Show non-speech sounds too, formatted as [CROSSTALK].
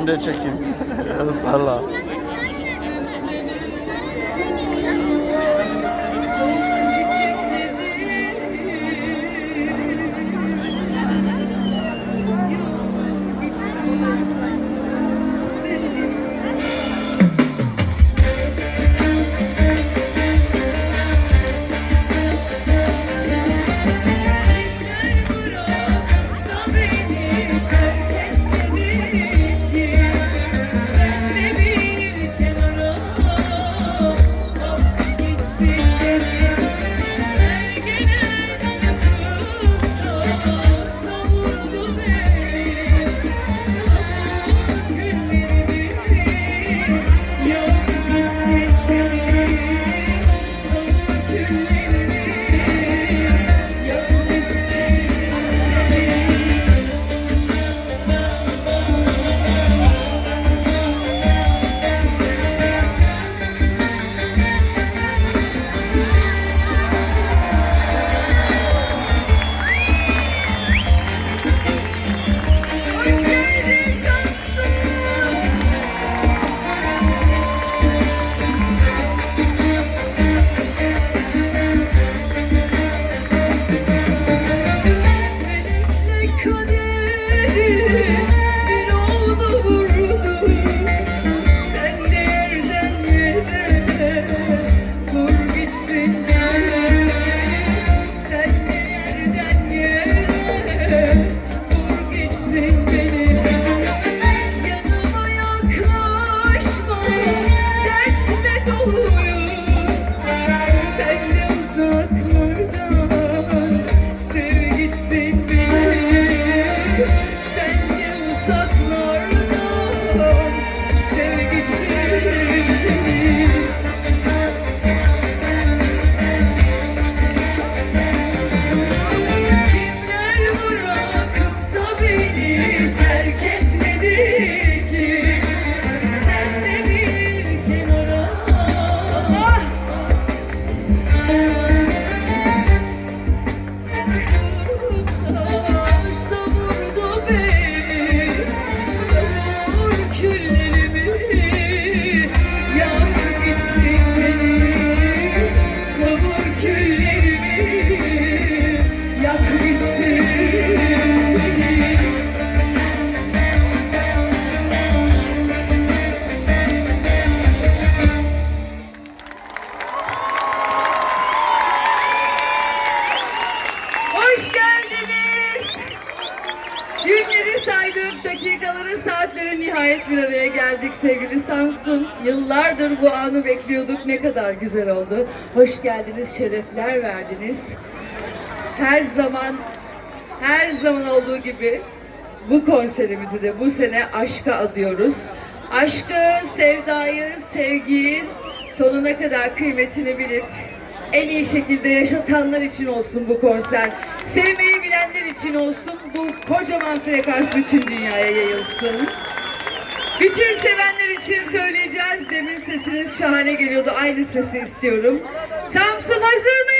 Seni de çekeyim. [LAUGHS] Salla. Thank you. Saydık, dakikaları, saatleri nihayet bir araya geldik sevgili Samsun. Yıllardır bu anı bekliyorduk. Ne kadar güzel oldu. Hoş geldiniz, şerefler verdiniz. Her zaman, her zaman olduğu gibi bu konserimizi de bu sene aşka adıyoruz. Aşkı, sevdayı, sevgiyi sonuna kadar kıymetini bilip en iyi şekilde yaşatanlar için olsun bu konser. Sevmeyi bilenler için olsun bu kocaman frekans bütün dünyaya yayılsın. Bütün sevenler için söyleyeceğiz. Demin sesiniz şahane geliyordu. Aynı sesi istiyorum. Samsun hazır mıyız?